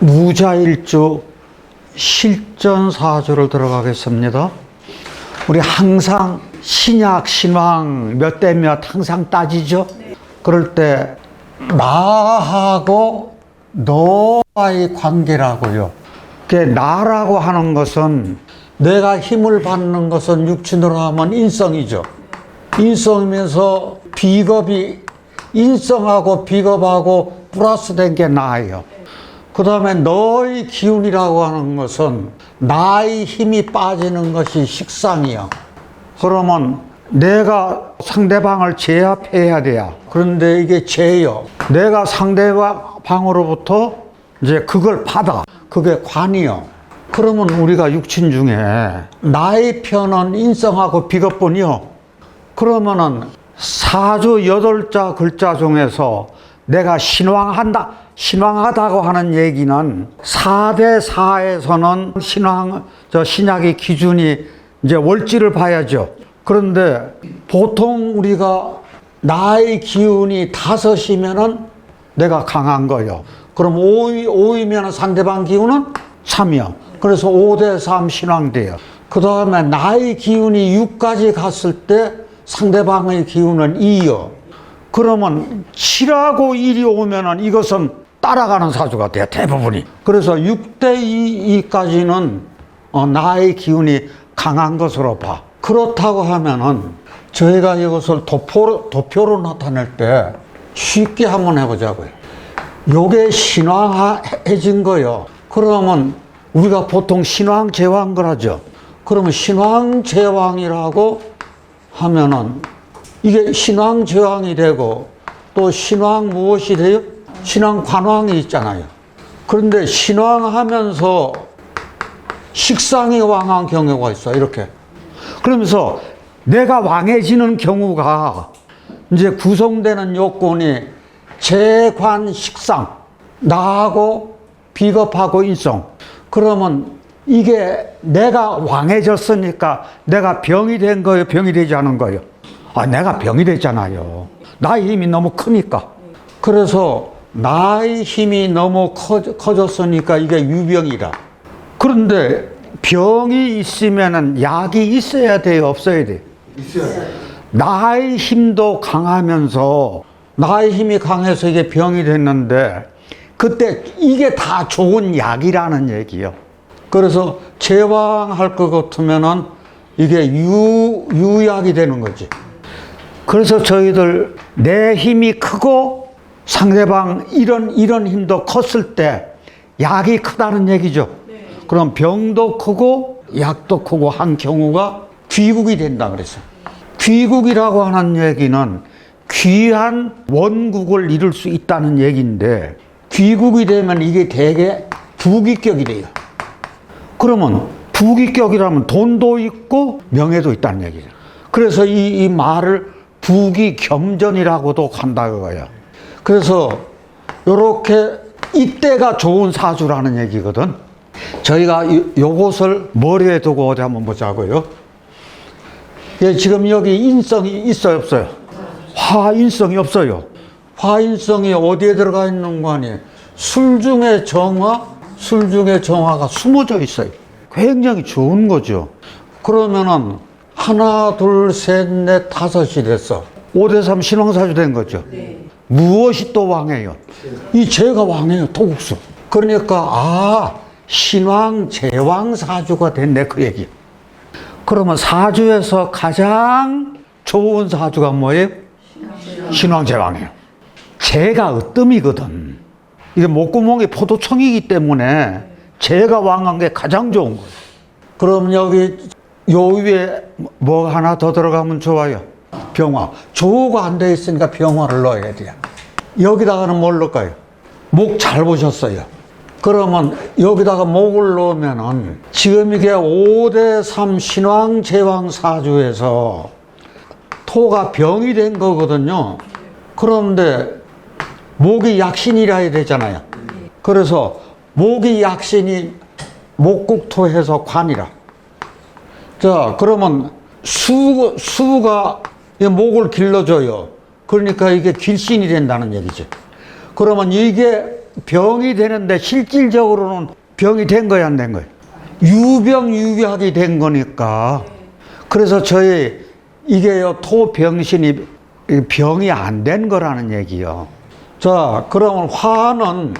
무자일주 실전사주를 들어가겠습니다. 우리 항상 신약, 신왕 몇 대 몇 항상 따지죠? 그럴 때 나하고 너와의 관계라고요. 그 나라고 하는 것은 내가 힘을 받는 것은 육친으로 하면 인성이죠. 인성이면서 비겁이 인성하고 비겁하고 플러스된 게 나예요. 그 다음에 너의 기운이라고 하는 것은 나의 힘이 빠지는 것이 식상이야. 그러면 내가 상대방을 제압해야 돼요. 그런데 이게 죄요. 내가 상대방으로부터 이제 그걸 받아. 그게 관이요. 그러면 우리가 육친 중에 나의 편은 인성하고 비겁뿐이요. 그러면은 사주 여덟 자 글자 중에서 내가 신왕한다, 신왕하다고 하는 얘기는 4대 4에서는 신왕, 저 신약의 기준이 이제 월지를 봐야죠. 그런데 보통 우리가 나의 기운이 다섯이면은 내가 강한 거예요. 그럼 5위, 5위면 상대방 기운은 3이요. 그래서 5대 3 신왕 돼요. 그 다음에 나의 기운이 6까지 갔을 때 상대방의 기운은 2요. 그러면 7하고 1이 오면은 이것은 따라가는 사주가 돼요. 대부분이. 그래서 6대 2, 2까지는 어, 나의 기운이 강한 것으로 봐. 그렇다고 하면은 저희가 이것을 도표로, 도표로 나타낼 때 쉽게 한번 해보자고요. 요게 신왕해진 거요. 그러면 우리가 보통 신왕 제왕 그러죠. 그러면 신왕 제왕이라고 하면은 이게 신왕 제왕이 되고 또 신왕 무엇이 돼요? 신왕 관왕이 있잖아요. 그런데 신왕 하면서 식상이 왕한 경우가 있어. 이렇게. 그러면서 내가 왕해지는 경우가 이제 구성되는 요건이 재관 식상 나하고 비겁하고 인성 그러면 이게 내가 왕해졌으니까 내가 병이 된 거예요? 병이 되지 않은 거예요? 아 내가 병이 됐잖아요. 나의 힘이 너무 크니까. 그래서 나의 힘이 너무 커, 커졌으니까 이게 유병이다. 그런데 병이 있으면은 약이 있어야 돼요? 없어야 돼요 나의 힘도 강하면서 나의 힘이 강해서 이게 병이 됐는데 그때 이게 다 좋은 약이라는 얘기요. 그래서 제왕할 것 같으면은 이게 유, 유약이 되는 거지. 그래서 저희들 내 힘이 크고 상대방 이런 이런 힘도 컸을 때 약이 크다는 얘기죠. 그럼 병도 크고 약도 크고 한 경우가 귀국이 된다 그랬어요. 귀국이라고 하는 얘기는 귀한 원국을 이룰 수 있다는 얘기인데 귀국이 되면 이게 대개 부귀격이 돼요. 그러면 부귀격이라면 돈도 있고 명예도 있다는 얘기죠. 그래서 이, 이 말을 부귀겸전이라고도 한다 그거예요. 그래서 요렇게 이때가 좋은 사주라는 얘기거든. 저희가 요, 요것을 머리에 두고 어디 한번 보자고요. 예, 지금 여기 인성이 있어요, 없어요? 화인성이 없어요. 화인성이 어디에 들어가 있는 거 아니에요? 술 중에 정화, 술 중에 정화가 숨어져 있어요. 굉장히 좋은 거죠. 그러면은 하나, 둘, 셋, 넷, 다섯이 됐어. 5대3 신왕사주 된 거죠. 무엇이 또 왕이에요? 이 죄가 왕이에요, 토국수. 그러니까, 아, 신왕, 제왕 사주가 됐네, 그 얘기. 그러면 사주에서 가장 좋은 사주가 뭐예요? 신왕 제왕이에요. 제가 으뜸이거든. 이게 목구멍이 포도청이기 때문에 제가 왕한 게 가장 좋은 거예요. 그럼 여기 요 위에 뭐 하나 더 들어가면 좋아요. 병화. 조가 안 돼 있으니까 병화를 넣어야 돼요. 여기다가는 뭘 넣을까요? 목 잘 보셨어요. 그러면 여기다가 목을 넣으면은 지금 이게 5대3 신왕 제왕 사주에서 토가 병이 된 거거든요. 그런데 목이 약신이라 해야 되잖아요. 그래서 목이 약신이 목국토해서 관이라. 자, 그러면 수, 수가 이 목을 길러줘요. 그러니까 이게 길신이 된다는 얘기죠. 그러면 이게 병이 되는데 실질적으로는 병이 된 거야, 안 된 거야? 유병유비하게 된 거니까. 그래서 저희 이게요, 토병신이 병이 안 된 거라는 얘기요. 자, 그러면 화는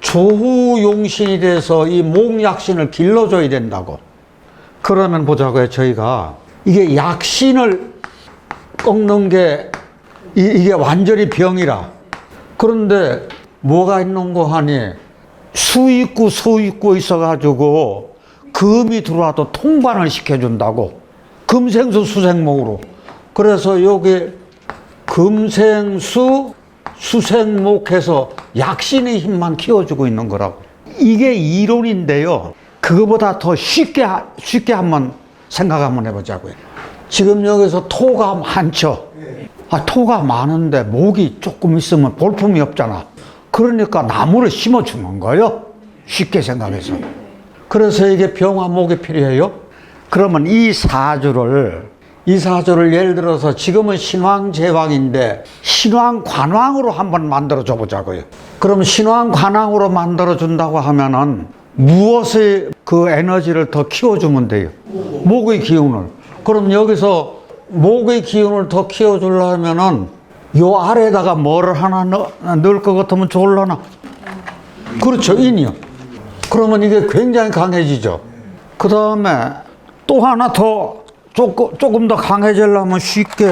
조후용신이 돼서 이 목약신을 길러줘야 된다고. 그러면 보자고요, 저희가. 이게 약신을 꺾는 게, 이, 이게 완전히 병이라. 그런데 뭐가 있는고 하니, 수 있고 소 있고 있어가지고, 금이 들어와도 통관을 시켜준다고. 금생수 수생목으로. 그래서 여기 금생수 수생목해서 약신의 힘만 키워주고 있는 거라고. 이게 이론인데요. 그거보다 더 쉽게, 하- 쉽게 한번 생각 한번 해보자고요. 지금 여기서 토가 많죠. 아, 토가 많은데 목이 조금 있으면 볼품이 없잖아. 그러니까 나무를 심어주는 거예요. 쉽게 생각해서. 그래서 이게 병화 목이 필요해요. 그러면 이 사주를 이 사주를 예를 들어서 지금은 신왕 제왕인데 신왕 관왕으로 한번 만들어 줘 보자고요. 그럼 신왕 관왕으로 만들어 준다고 하면은 무엇의 그 에너지를 더 키워 주면 돼요. 목의 기운을. 그럼 여기서 목의 기운을 더 키워 주려면은 요 아래에다가 뭐를 하나 넣, 넣을 것 같으면 좋을라나? 그렇죠, 인이요. 그러면 이게 굉장히 강해지죠. 그 다음에 또 하나 더 조금, 조금 더 강해지려면 쉽게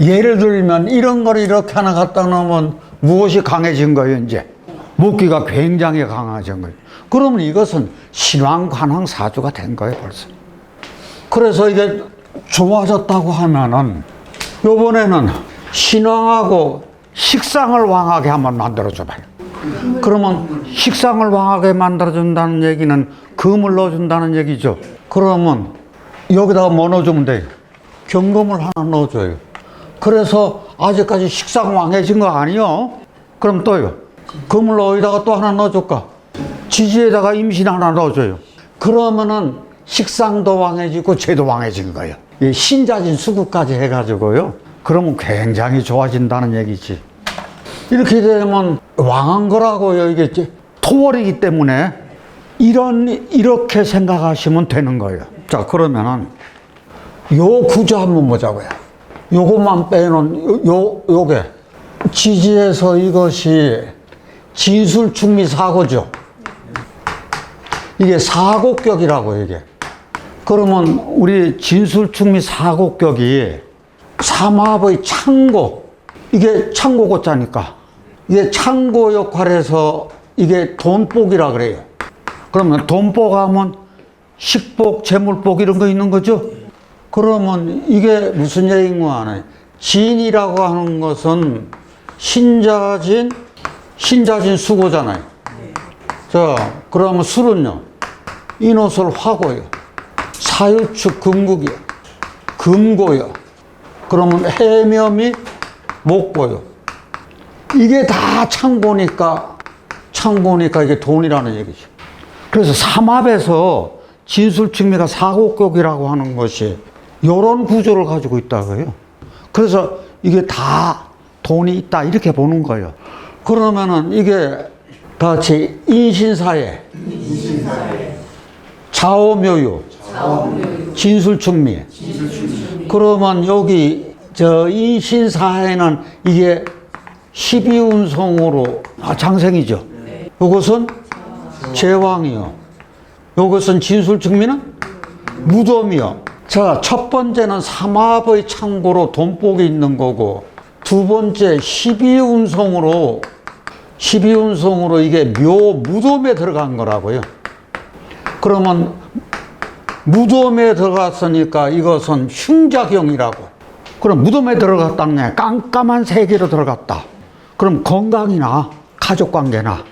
예를 들면 이런 걸 이렇게 하나 갖다 놓으면 무엇이 강해진 거예요, 이제? 목기가 굉장히 강해진 거예요. 그러면 이것은 신왕 관왕 사주가 된 거예요, 벌써. 그래서 이게 좋아졌다고 하면은 요번에는 신왕하고 식상을 왕하게 한번 만들어 줘봐요. 그러면 식상을 왕하게 만들어준다는 얘기는 금을 넣어준다는 얘기죠. 그러면 여기다가 뭐 넣어주면 돼요? 경금을 하나 넣어줘요. 그래서 아직까지 식상 왕해진 거 아니요? 그럼 또요. 금을 어디다가 또 하나 넣어줄까? 지지에다가 임신 하나 넣어줘요. 그러면은 식상도 왕해지고 죄도 왕해진 거예요. 이 신자진 수구까지 해가지고요. 그러면 굉장히 좋아진다는 얘기지. 이렇게 되면 왕한 거라고요. 이게 토월이기 때문에 이런 이렇게 생각하시면 되는 거예요. 자 그러면은 요 구조 한번 보자고요. 요것만 빼놓은 요, 요 요게 지지에서 이것이 진술 충미 사고죠. 이게 사고격이라고 이게. 그러면 우리 진술 충미 사고격이 삼합의 창고 이게 창고 고자니까 이게 창고 역할에서 이게 돈복이라 그래요. 그러면 돈복 하면 식복, 재물복 이런 거 있는 거죠? 그러면 이게 무슨 얘기인가 하네. 진이라고 하는 것은 신자진, 신자진 수고잖아요. 자, 그러면 술은요. 인옷을 화고요. 사유축 금국이요. 금고요. 그러면 해묘이 목고요. 이게 다 창고니까, 창고니까 이게 돈이라는 얘기죠. 그래서 삼합에서 진술충미가 사고격이라고 하는 것이 이런 구조를 가지고 있다고요. 그래서 이게 다 돈이 있다 이렇게 보는 거예요. 그러면은 이게 다 같이 인신사회, 좌오묘유, 진술충미. 그러면 여기 저 인신사회는 이게 12운성으로 아, 장생이죠. 이것은 제왕이요. 이것은 진술충미는 무덤이요. 자, 첫 번째는 삼합의 창고로 돈복이 있는 거고, 두 번째 12운성으로, 12운성으로 이게 묘, 무덤에 들어간 거라고요. 그러면 무덤에 들어갔으니까 이것은 흉작용이라고. 그럼 무덤에 들어갔다는 게 깜깜한 세계로 들어갔다. 그럼 건강이나 가족 관계나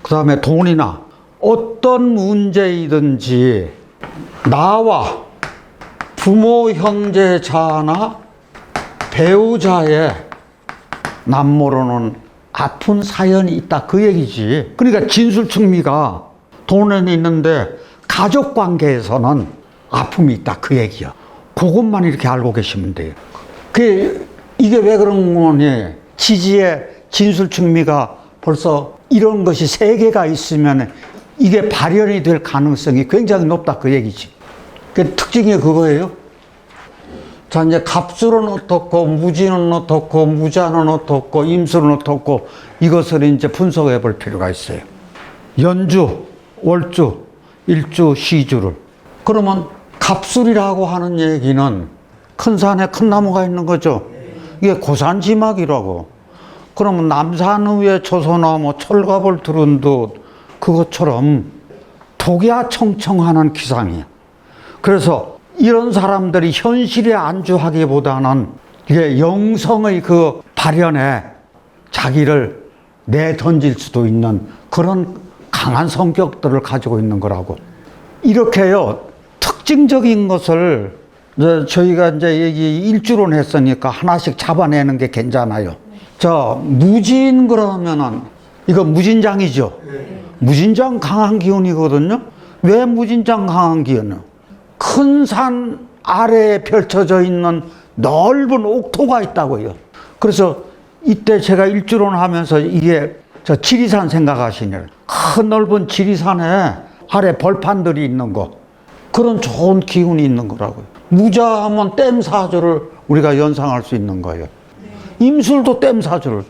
그 다음에 돈이나 어떤 문제이든지 나와 부모, 형제, 자나 배우자의 남모르는 아픈 사연이 있다 그 얘기지. 그러니까 진술충미가 돈에는 있는데 가족 관계에서는 아픔이 있다 그 얘기야. 그것만 이렇게 알고 계시면 돼요. 그 이게 왜 그런 거니? 지지의 진술충미가 벌써 이런 것이 세 개가 있으면 이게 발현이 될 가능성이 굉장히 높다 그 얘기지. 그 특징이 그거예요. 자, 이제 갑술은 어떻고, 무지는 어떻고, 무자는 어떻고, 임술은 어떻고, 이것을 이제 분석해 볼 필요가 있어요. 연주, 월주, 일주, 시주를. 그러면 갑술이라고 하는 얘기는 큰 산에 큰 나무가 있는 거죠. 이게 고산지막이라고. 그러면 남산 위에 조소나무 철갑을 두른 듯 그것처럼 독야청청하는 기상이야. 그래서 이런 사람들이 현실에 안주하기보다는 이게 영성의 그 발현에 자기를 내던질 수도 있는 그런 강한 성격들을 가지고 있는 거라고. 이렇게요, 특징적인 것을 저희가 이제 얘기 일주론 했으니까 하나씩 잡아내는 게 괜찮아요. 자, 무진 그러면은 이거 무진장이죠. 무진장 강한 기운이거든요. 왜 무진장 강한 기운이요? 큰 산 아래에 펼쳐져 있는 넓은 옥토가 있다고요. 그래서 이때 제가 일주론 하면서 이게 저 지리산 생각하시냐. 큰 넓은 지리산에 아래 벌판들이 있는 거. 그런 좋은 기운이 있는 거라고요. 무자하면 댐사주를 우리가 연상할 수 있는 거예요. 임술도 댐사주를.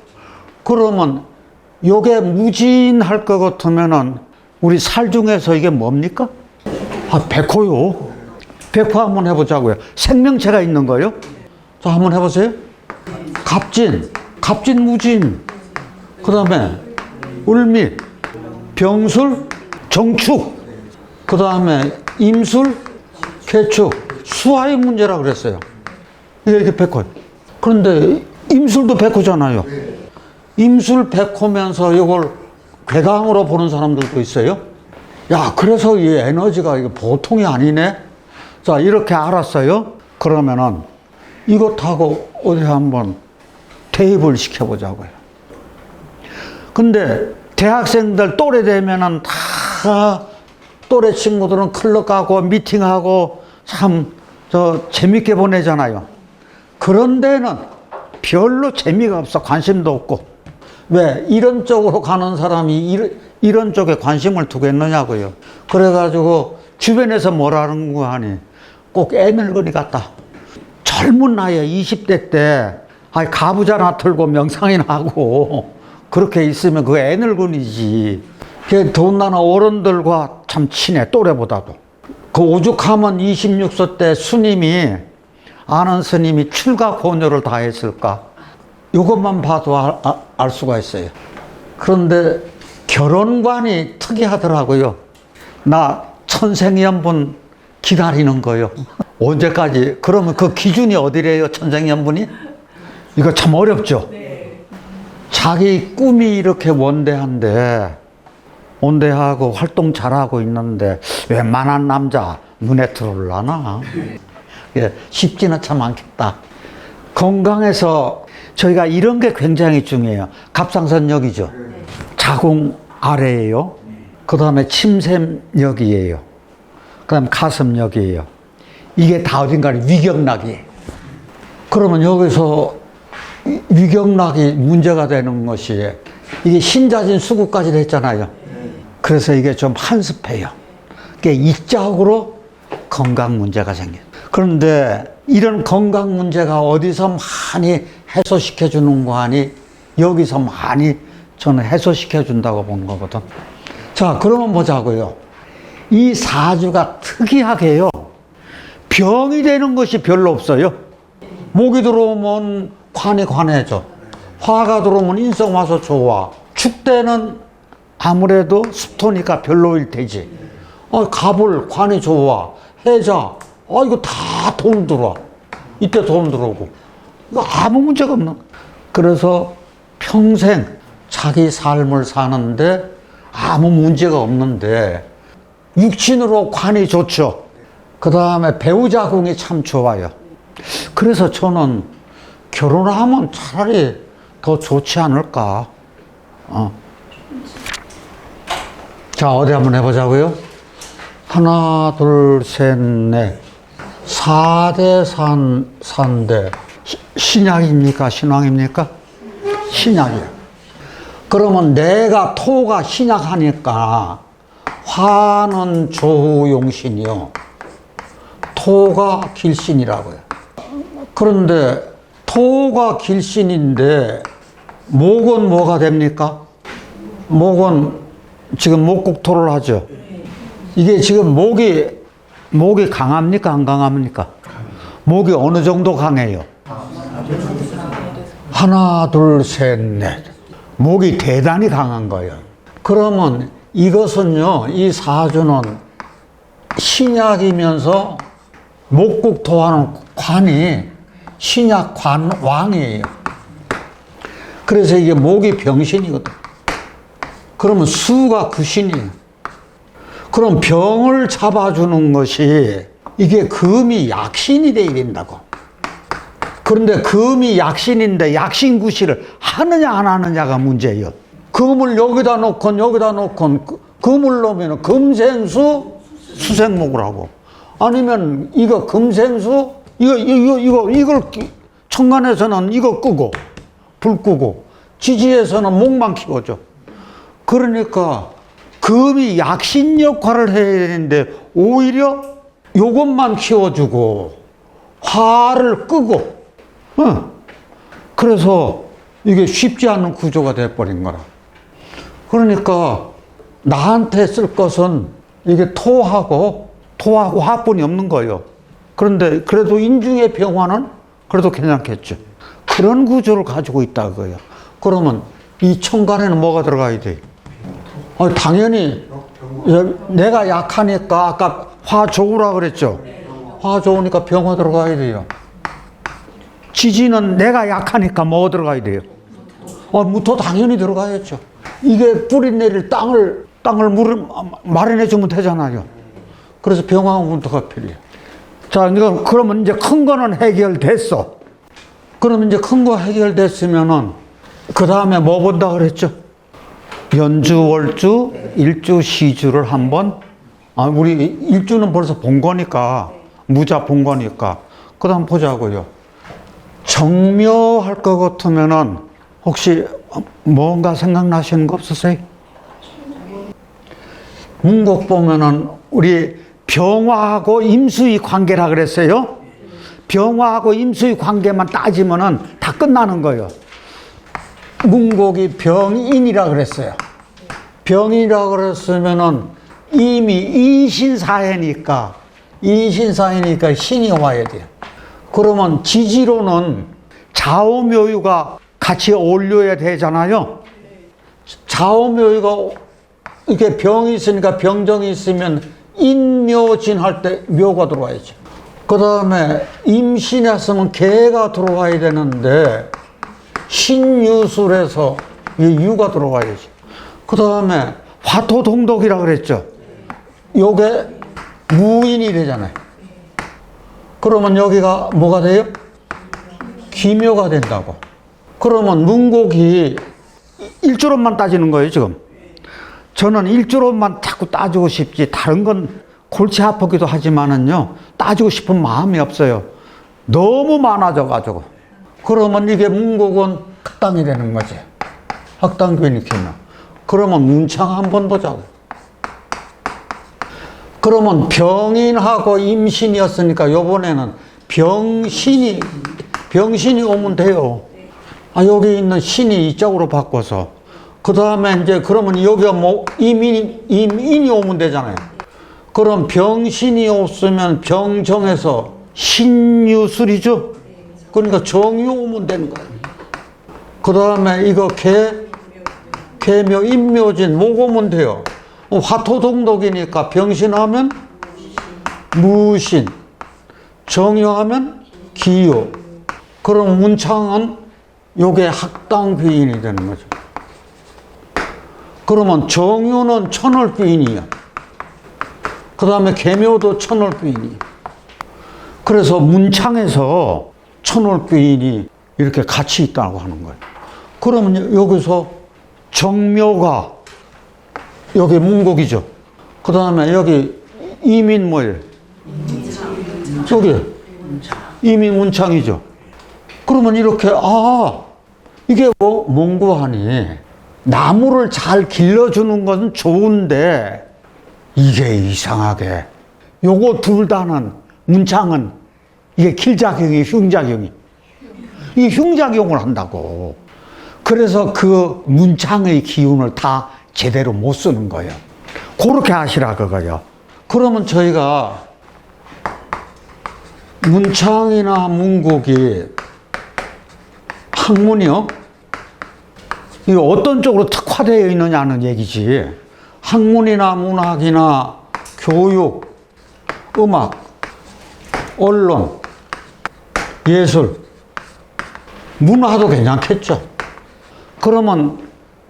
그러면 요게 무진할 것 같으면은 우리 살 중에서 이게 뭡니까? 아, 백호요. 백호 한번 해보자고요. 생명체가 있는 거요. 자, 한번 해보세요. 갑진, 갑진 무진. 그 다음에 울미, 병술, 정축. 그 다음에 임술, 개축. 수화의 문제라 그랬어요. 이게 백호. 그런데 임술도 백호잖아요. 임술 백호면서 이걸 괴강으로 보는 사람들도 있어요. 야, 그래서 이 에너지가 이게 보통이 아니네? 자, 이렇게 알았어요? 그러면은 이것하고 어디 한번 대입을 시켜보자고요. 근데 대학생들 또래 되면은 다 또래 친구들은 클럽 가고 미팅하고 참 저 재밌게 보내잖아요. 그런 데는 별로 재미가 없어. 관심도 없고. 왜? 이런 쪽으로 가는 사람이 이런, 이런 쪽에 관심을 두겠느냐고요. 그래가지고 주변에서 뭐라는 거 하니 꼭 애늙은이 같다. 젊은 나이에 20대 때 아이 가부자나 틀고 명상이나 하고 그렇게 있으면 그 애늙은이지. 그 돈나는 어른들과 참 친해 또래보다도. 그 오죽하면 26세 때 스님이 아는 스님이 출가 고녀를 다 했을까? 이것만 봐도 알, 아- 알 수가 있어요. 그런데 결혼관이 특이하더라고요. 나 천생연분 기다리는 거요. 언제까지? 그러면 그 기준이 어디래요, 천생연분이? 이거 참 어렵죠? 자기 꿈이 이렇게 원대한데, 원대하고 활동 잘하고 있는데, 웬만한 남자 눈에 들어올라나? 예, 쉽지는 참 않겠다. 건강에서 저희가 이런 게 굉장히 중요해요. 갑상선역이죠. 자궁 아래예요. 그 다음에 침샘역이에요. 그 다음 가슴역이에요. 이게 다 어딘가는 위경락이에요. 그러면 여기서 이 위경락이 문제가 되는 것이 이게 신자진 수구까지 했잖아요. 그래서 이게 좀 한습해요. 그게 이적으로 건강 문제가 생겨요. 그런데 이런 건강 문제가 어디서 많이 해소시켜 주는 거 아니 여기서 많이 저는 해소시켜 준다고 보는 거거든. 자, 그러면 보자고요. 이 사주가 특이하게요. 병이 되는 것이 별로 없어요. 목이 들어오면 관이 관해져. 화가 들어오면 인성 와서 좋아. 축대는 아무래도 습토니까 별로일 테지. 어, 갑을 관이 좋아. 해자. 아, 이거 다 돈 들어와. 이때 돈 들어오고. 이거 아무 문제가 없는. 그래서 평생 자기 삶을 사는데 아무 문제가 없는데 육신으로 관이 좋죠. 그 다음에 배우자 궁이 참 좋아요. 그래서 저는 결혼하면 차라리 더 좋지 않을까. 어. 자, 어디 한번 해보자고요. 하나, 둘, 셋, 넷. 4대 산, 산대. 신약입니까? 신왕입니까? 신약이야. 그러면 내가 토가 신약하니까 화는 조용신이요. 토가 길신이라고요. 그런데 토가 길신인데 목은 뭐가 됩니까? 목은 지금 목국토를 하죠. 이게 지금 목이 목이 강합니까 안 강합니까? 목이 어느 정도 강해요? 하나 둘 셋 넷. 목이 대단히 강한 거예요. 그러면 이것은요 이 사주는 신약이면서 목국 토하는 관이 신약 관 왕이에요. 그래서 이게 목이 병신이거든. 그러면 수가 구신이에요. 그럼 병을 잡아주는 것이 이게 금이 약신이 돼야 된다고. 그런데 금이 약신인데 약신 구실을 하느냐 안 하느냐가 문제예요. 금을 여기다 놓건 여기다 놓건 그- 금을 놓으면 금생수 수생목을 하고 아니면 이거 금생수 이거 이거 이거 이걸 끼- 천간에서는 이거 끄고 불 끄고 지지에서는 목만 키워줘. 그러니까 금이 약신 역할을 해야 되는데 오히려 요것만 키워주고 화를 끄고 어. 그래서 이게 쉽지 않은 구조가 돼버린 거라. 그러니까 나한테 쓸 것은 이게 토하고 토하고 화뿐이 없는 거예요. 그런데 그래도 인중의 병화는 그래도 괜찮겠죠. 그런 구조를 가지고 있다고요. 그러면 이 천간에는 뭐가 들어가야 돼? 어, 당연히 여- 내가 약하니까 아까 화 좋으라 그랬죠. 화 좋으니까 병화 들어가야 돼요. 지지는 내가 약하니까 뭐 들어가야 돼요? 어, 무토 당연히 들어가야죠. 이게 뿌리 내릴 땅을 땅을 물을 마련해 주면 되잖아요. 그래서 병화와 문토가 필요. 자, 이거 그러면 이제 큰 거는 해결됐어. 그러면 이제 큰 거 해결됐으면은 그 다음에 뭐 본다 그랬죠? 연주, 월주, 일주, 시주를 한번 아, 우리 일주는 벌써 본 거니까 무자 본 거니까 그 다음 보자고요. 정묘할 것 같으면은 혹시 뭔가 생각나시는 거 없으세요? 문곡 보면은 우리 병화하고 임수의 관계라 그랬어요. 병화하고 임수의 관계만 따지면은 다 끝나는 거예요. 문곡이 병인이라 그랬어요. 병이라 그랬으면은 이미 이신사해니까 이신사해니까 신이 와야 돼요. 그러면 지지로는 좌우묘유가 같이 어울려야 되잖아요. 좌우묘유가 이렇게 병이 있으니까 병정이 있으면 인묘진 할 때 묘가 들어와야죠. 그 다음에 임신했으면 개가 들어와야 되는데 신유술에서 이 유가 들어와야지. 그 다음에 화토동독이라 그랬죠. 요게 무인이 되잖아요. 그러면 여기가 뭐가 돼요? 기묘가 된다고. 그러면 문곡이 일주론만 따지는 거예요, 지금. 저는 일주론만 자꾸 따지고 싶지, 다른 건 골치 아프기도 하지만은요, 따지고 싶은 마음이 없어요. 너무 많아져가지고. 그러면 이게 문곡은 학당이 되는 거지. 학당교인이 기면. 그러면 문창 한번 보자고. 그러면 병인하고 임신이었으니까 요번에는 병신이 병신이 오면 돼요. 아 여기 있는 신이 이쪽으로 바꿔서 그 다음에 이제 그러면 여기가 뭐 임인 임인이 오면 되잖아요. 그럼 병신이 없으면 병정에서 신유술이죠. 그러니까 정유 오면 되는 거예요. 그 다음에 이거 개 개묘 임묘진 목 오면 돼요. 어, 화토동독이니까 병신하면 무신, 정유하면 기요. 그럼 문창은 요게 학당비인이 되는 거죠. 그러면 정유는 천월비인이야. 그 다음에 개묘도 천월비인이야. 그래서 문창에서 천월비인이 이렇게 같이 있다고 하는 거예요. 그러면 여기서 정묘가 여기 문곡이죠. 그 다음에 여기 이민 뭐예요? 여기 이민 문창이죠. 그러면 이렇게, 아, 이게 뭐, 몽고하니. 나무를 잘 길러주는 건 좋은데, 이게 이상하게. 요거 둘 다는, 문창은, 이게 길작용이, 흉작용이. 이게 흉작용을 한다고. 그래서 그 문창의 기운을 다 제대로 못 쓰는 거예요. 그렇게 하시라 그거요. 그러면 저희가 문창이나 문국이 학문이요? 이 어떤 쪽으로 특화되어 있느냐는 얘기지. 학문이나 문학이나 교육, 음악, 언론, 예술, 문화도 괜찮겠죠. 그러면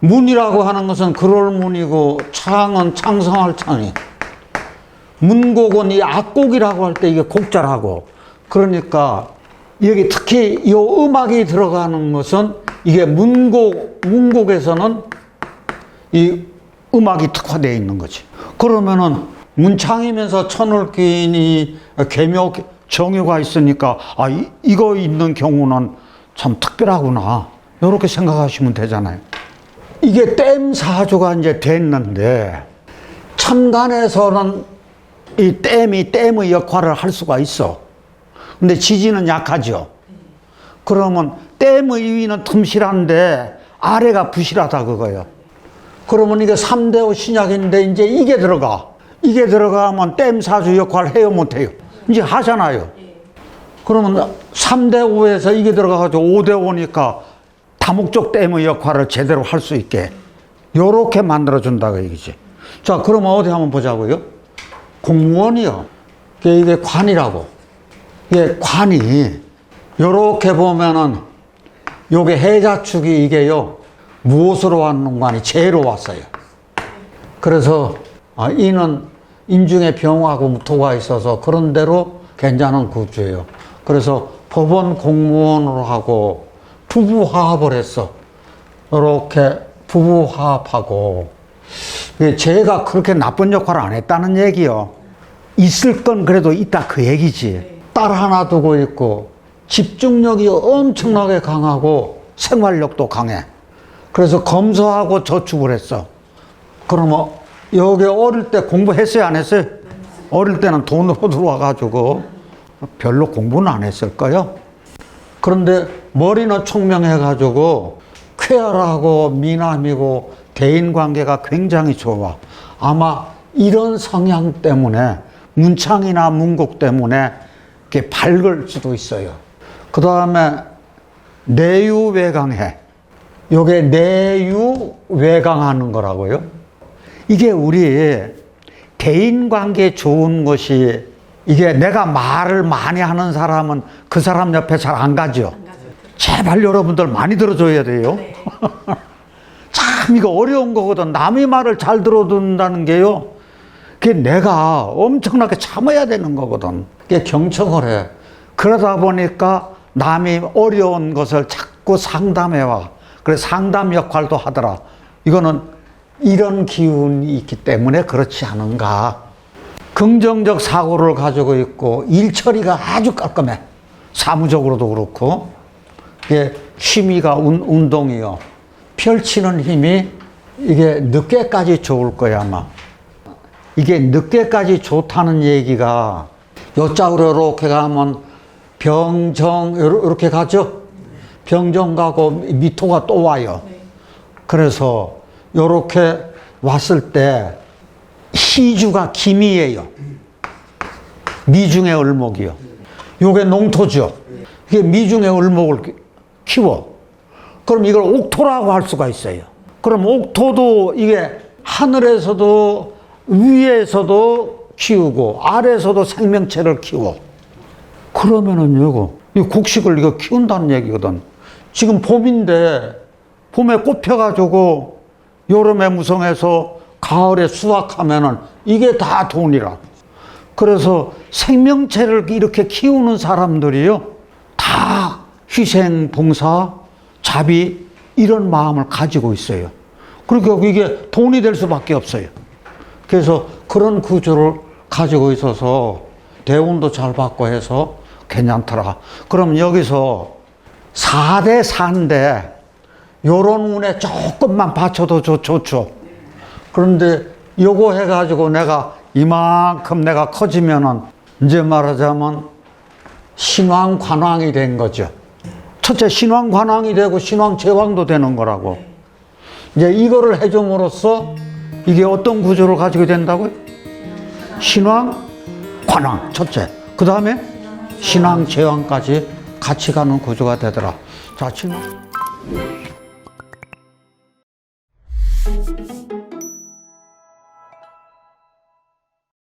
문이라고 하는 것은 그럴 문이고 창은 창성할 창이. 문곡은 이 악곡이라고 할 때 이게 곡자라고. 그러니까 여기 특히 이 음악이 들어가는 것은 이게 문곡, 문곡에서는 이 음악이 특화되어 있는 거지. 그러면은 문창이면서 천을귀인이 개묘 정유가 있으니까 아 이, 이거 있는 경우는 참 특별하구나. 이렇게 생각하시면 되잖아요. 이게 댐 사주가 이제 됐는데 참간에서는 이 댐이 댐의 역할을 할 수가 있어. 근데 지지는 약하죠. 그러면 댐의 위는 틈실한데 아래가 부실하다 그거예요. 그러면 이게 3대5 신약인데 이제 이게 들어가. 이게 들어가면 댐 사주 역할을 해요 못해요? 이제 하잖아요. 그러면 3대5에서 이게 들어가가지고 5대5니까 다목적 댐의 역할을 제대로 할 수 있게 요렇게 만들어준다고 얘기지. 자, 그러면 어디 한번 보자고요. 공무원이요. 이게 관이라고. 이게 관이 요렇게 보면은 요게 해자축이 이게요. 무엇으로 왔는 관이 재로 왔어요. 그래서 아, 이는 인중에 병하고 무토가 있어서 그런 대로 괜찮은 구조예요. 그래서 법원 공무원으로 하고 부부 화합을 했어. 이렇게 부부 화합하고 이게 제가 그렇게 나쁜 역할을 안 했다는 얘기요. 있을 건 그래도 있다 그 얘기지. 딸 하나 두고 있고 집중력이 엄청나게 강하고 생활력도 강해. 그래서 검소하고 저축을 했어. 그러면 여기 어릴 때 공부했어요 안 했어요? 어릴 때는 돈으로 들어와가지고 별로 공부는 안 했을 거요. 그런데 머리는 총명해가지고 쾌활하고 미남이고 대인 관계가 굉장히 좋아. 아마 이런 성향 때문에 문창이나 문곡 때문에 이렇게 밝을 수도 있어요. 그 다음에 내유 외강해. 요게 내유 외강하는 거라고요. 이게 우리 대인 관계 좋은 것이 이게 내가 말을 많이 하는 사람은 그 사람 옆에 잘 안 가죠. 제발 여러분들 많이 들어줘야 돼요. 참 이거 어려운 거거든. 남의 말을 잘 들어준다는 게요. 그게 내가 엄청나게 참아야 되는 거거든. 그게 경청을 해. 그러다 보니까 남이 어려운 것을 자꾸 상담해 와. 그래 상담 역할도 하더라. 이거는 이런 기운이 있기 때문에 그렇지 않은가. 긍정적 사고를 가지고 있고 일 처리가 아주 깔끔해. 사무적으로도 그렇고. 이게 취미가 운, 운동이요. 펼치는 힘이 이게 늦게까지 좋을 거야, 아마. 이게 늦게까지 좋다는 얘기가 요짝으로 이렇게 가면 병정, 이렇게 가죠? 병정 가고 미토가 또 와요. 그래서 요렇게 왔을 때 희주가 기미예요. 미중의 을목이요. 요게 농토죠. 이게 미중의 을목을 키워. 그럼 이걸 옥토라고 할 수가 있어요. 그럼 옥토도 이게 하늘에서도 위에서도 키우고 아래에서도 생명체를 키워. 그러면은 이거 이 곡식을 이거 키운다는 얘기거든. 지금 봄인데 봄에 꽃 펴가지고 여름에 무성해서 가을에 수확하면은 이게 다 돈이라. 그래서 생명체를 이렇게 키우는 사람들이요. 다 희생, 봉사, 자비 이런 마음을 가지고 있어요. 그러니까 이게 돈이 될 수밖에 없어요. 그래서 그런 구조를 가지고 있어서 대운도 잘 받고 해서 괜찮더라. 그럼 여기서 4대 4인데 요런 운에 조금만 받쳐도 좋, 좋죠. 그런데 요거 해가지고 내가 이만큼 내가 커지면은 이제 말하자면 신왕 관왕이 된 거죠. 첫째 신왕 관왕이 되고 신왕 제왕도 되는 거라고. 이제 이거를 해줌으로써 이게 어떤 구조를 가지게 된다고요? 신왕 관왕 첫째. 그 다음에 신왕 제왕까지 같이 가는 구조가 되더라. 자, 신왕.